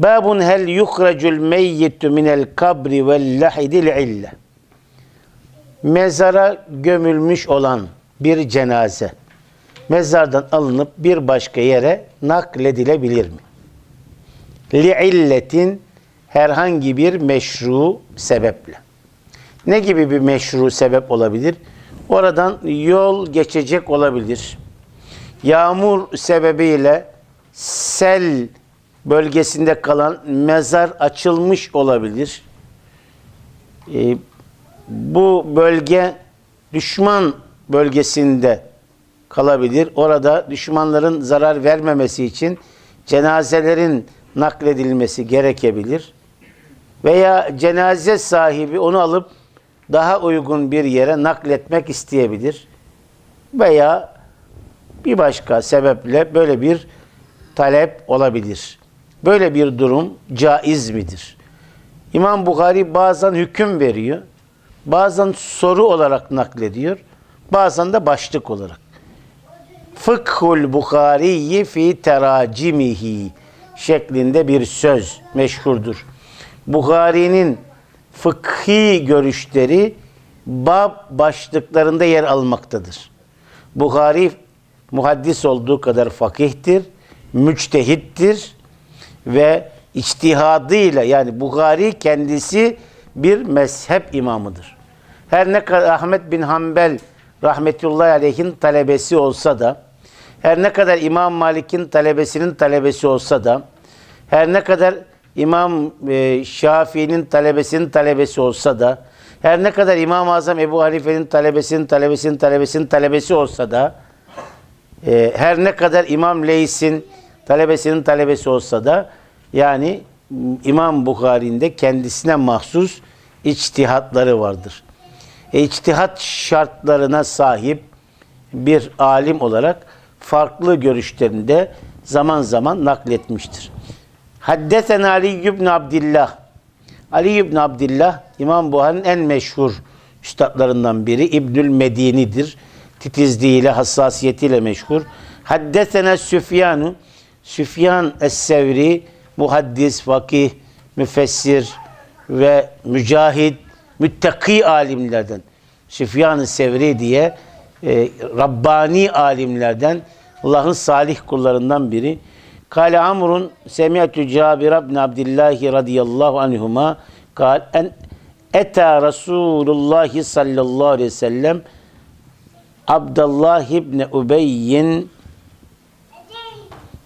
Babun hel yuhracul meyyitu minel kabri vel lahidil ille. Mezara gömülmüş olan bir cenaze mezardan alınıp bir başka yere nakledilebilir mi? Li'illetin herhangi bir meşru sebeple. Ne gibi bir meşru sebep olabilir? Oradan yol geçecek olabilir. Yağmur sebebiyle sel bölgesinde kalan mezar açılmış olabilir. Ee, bu bölge düşman bölgesinde kalabilir. Orada düşmanların zarar vermemesi için cenazelerin nakledilmesi gerekebilir. Veya cenaze sahibi onu alıp daha uygun bir yere nakletmek isteyebilir. Veya bir başka sebeple böyle bir talep olabilir. Böyle bir durum caiz midir? İmam Bukhari bazen hüküm veriyor. Bazen soru olarak naklediyor. Bazen de başlık olarak. Fıkhul Bukhari'yi fi teracimihi şeklinde bir söz meşhurdur. Bukhari'nin fıkhi görüşleri bab başlıklarında yer almaktadır. Bukhari muhaddis olduğu kadar fakihtir, müçtehittir ve içtihadıyla yani Bukhari kendisi bir mezhep imamıdır. Her ne kadar Ahmet bin Hanbel rahmetullahi aleyhin talebesi olsa da, her ne kadar İmam Malik'in talebesinin talebesi olsa da, her ne kadar İmam e, Şafii'nin talebesinin talebesi olsa da, her ne kadar İmam-ı Azam Ebu Hanife'nin talebesinin talebesinin talebesinin talebesi olsa da, e, her ne kadar İmam Leys'in talebesinin talebesi olsa da, yani İmam Bukhari'nin de kendisine mahsus içtihatları vardır. E, içtihat şartlarına sahip bir alim olarak farklı görüşlerinde zaman zaman nakletmiştir. Haddeten Ali ibn Abdillah. Ali ibn Abdillah İmam Buhari'nin en meşhur üstadlarından biri İbnül Medini'dir. Titizliğiyle, hassasiyetiyle meşhur. Haddetene Süfyanu. Süfyan Es-Sevri muhaddis, fakih, müfessir ve mücahid, müttaki alimlerden. Süfyan-ı Sevri diye e, Rabbani alimlerden Allah'ın salih kullarından biri. Kale Amrun semiyetü Cabir ibn Abdullah radıyallahu anhuma kal en eta Resulullah sallallahu aleyhi ve sellem Abdullah ibn Ubeyyin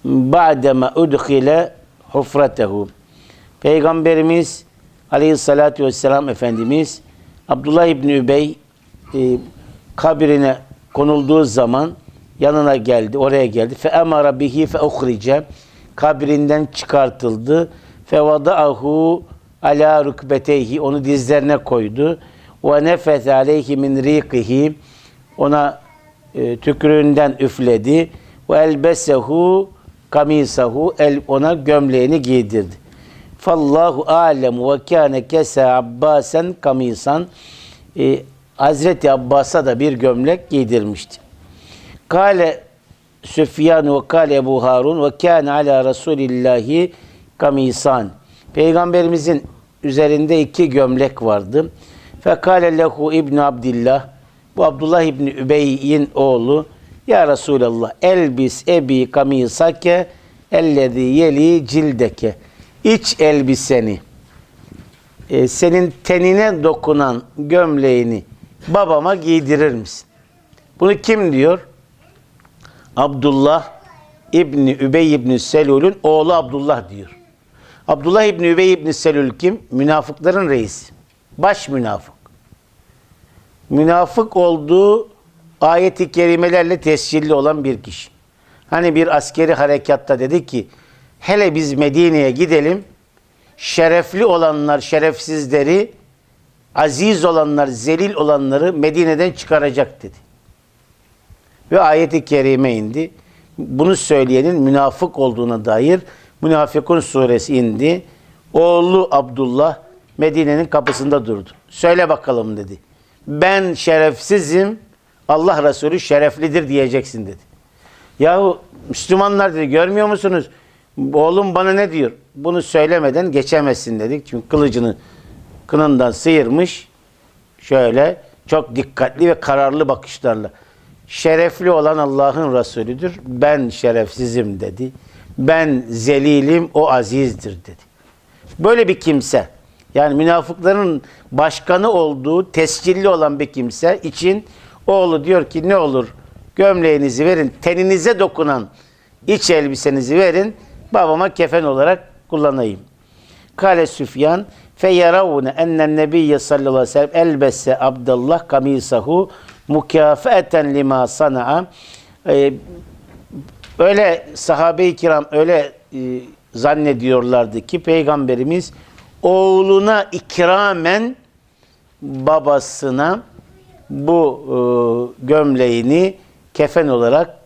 ba'dema udkhile hufratehu. Peygamberimiz aleyhissalatü vesselam Efendimiz Abdullah İbni Übey e, kabrine konulduğu zaman yanına geldi, oraya geldi. Fe emara bihi fe uhrice kabrinden çıkartıldı. Fe vada'ahu ala rükbeteyhi onu dizlerine koydu. Ve nefes aleyhi min riqihi ona e, tükürüğünden üfledi. Ve elbesehu kamisahu el ona gömleğini giydirdi. Fallahu alem ve kâne kese Abbasen kamisan e, Hazreti Abbas'a da bir gömlek giydirmişti. Kale Süfyan ve kale Ebu Harun ve kâne ala Resulillahi kamisan. Peygamberimizin üzerinde iki gömlek vardı. Fekale lehu İbn Abdillah bu Abdullah İbni Übey'in oğlu ya Resulallah elbis ebi kamisake ellezi yeli cildeke iç elbiseni e, senin tenine dokunan gömleğini babama giydirir misin? Bunu kim diyor? Abdullah İbni Übey İbni Selül'ün oğlu Abdullah diyor. Abdullah İbni Übey İbni Selül kim? Münafıkların reisi. Baş münafık. Münafık olduğu ayeti kerimelerle tescilli olan bir kişi. Hani bir askeri harekatta dedi ki hele biz Medine'ye gidelim şerefli olanlar şerefsizleri aziz olanlar zelil olanları Medine'den çıkaracak dedi. Ve ayeti kerime indi. Bunu söyleyenin münafık olduğuna dair Münafıkun suresi indi. Oğlu Abdullah Medine'nin kapısında durdu. Söyle bakalım dedi. Ben şerefsizim, Allah Resulü şereflidir diyeceksin dedi. Yahu Müslümanlar dedi görmüyor musunuz? Oğlum bana ne diyor? Bunu söylemeden geçemezsin dedik. Çünkü kılıcını kınından sıyırmış. Şöyle çok dikkatli ve kararlı bakışlarla. Şerefli olan Allah'ın Resulüdür. Ben şerefsizim dedi. Ben zelilim, o azizdir dedi. Böyle bir kimse, yani münafıkların başkanı olduğu tescilli olan bir kimse için oğlu diyor ki ne olur gömleğinizi verin, teninize dokunan iç elbisenizi verin, babama kefen olarak kullanayım. Kale Süfyan feyaravne ennen nebiyye sallallahu aleyhi ve sellem elbesse Abdullah kamisahu mukafeten lima sana'a Ee, öyle sahabe-i kiram öyle e, zannediyorlardı ki peygamberimiz oğluna ikramen babasına bu e, gömleğini kefen olarak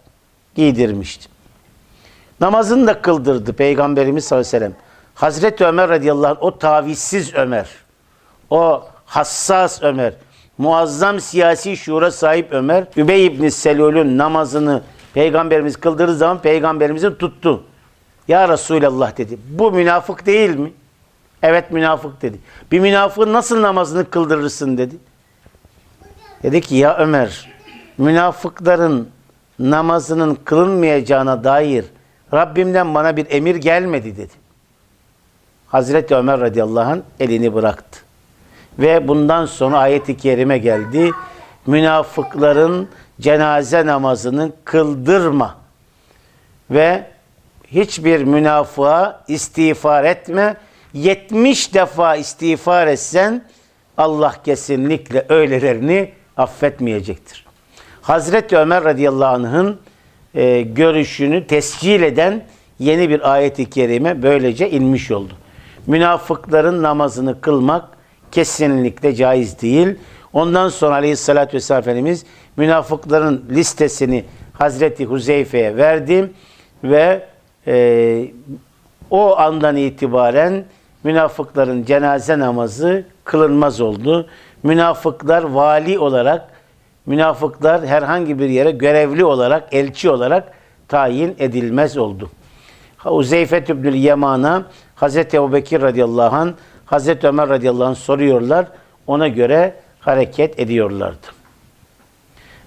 giydirmişti. Namazını da kıldırdı Peygamberimiz sallallahu aleyhi ve sellem. Hazreti Ömer radıyallahu anh o tavizsiz Ömer, o hassas Ömer, muazzam siyasi şuura sahip Ömer, Übey ibn Selul'ün namazını Peygamberimiz kıldırdığı zaman Peygamberimizin tuttu. Ya Resulallah dedi. Bu münafık değil mi? Evet münafık dedi. Bir münafığın nasıl namazını kıldırırsın dedi. Dedi ki ya Ömer, münafıkların namazının kılınmayacağına dair Rabbimden bana bir emir gelmedi dedi. Hazreti Ömer radıyallahu anh elini bıraktı. Ve bundan sonra ayet-i kerime geldi. Münafıkların cenaze namazını kıldırma. Ve hiçbir münafığa istiğfar etme. 70 defa istiğfar etsen Allah kesinlikle öylelerini affetmeyecektir. Hazreti Ömer radıyallahu anh'ın e, görüşünü tescil eden yeni bir ayet-i kerime böylece inmiş oldu. Münafıkların namazını kılmak kesinlikle caiz değil. Ondan sonra aleyhissalatü vesselam Efendimiz münafıkların listesini Hazreti Huzeyfe'ye verdi ve e, o andan itibaren münafıkların cenaze namazı kılınmaz oldu. Münafıklar vali olarak, münafıklar herhangi bir yere görevli olarak, elçi olarak tayin edilmez oldu. Uzeyfet İbnül Yaman'a Hazreti Ebu Bekir radıyallahu anh, Hazreti Ömer radıyallahu anh soruyorlar. Ona göre hareket ediyorlardı.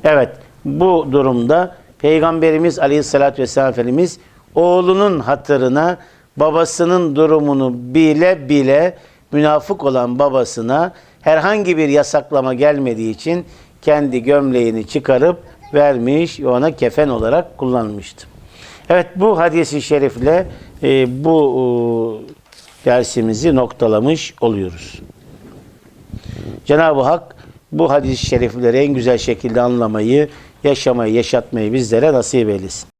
Evet, bu durumda Peygamberimiz aleyhissalatü vesselam Efendimiz oğlunun hatırına babasının durumunu bile bile münafık olan babasına herhangi bir yasaklama gelmediği için kendi gömleğini çıkarıp vermiş ve ona kefen olarak kullanmıştı. Evet bu hadisi şerifle e, bu e, dersimizi noktalamış oluyoruz. Cenab-ı Hak bu hadis-i şerifleri en güzel şekilde anlamayı, yaşamayı, yaşatmayı bizlere nasip eylesin.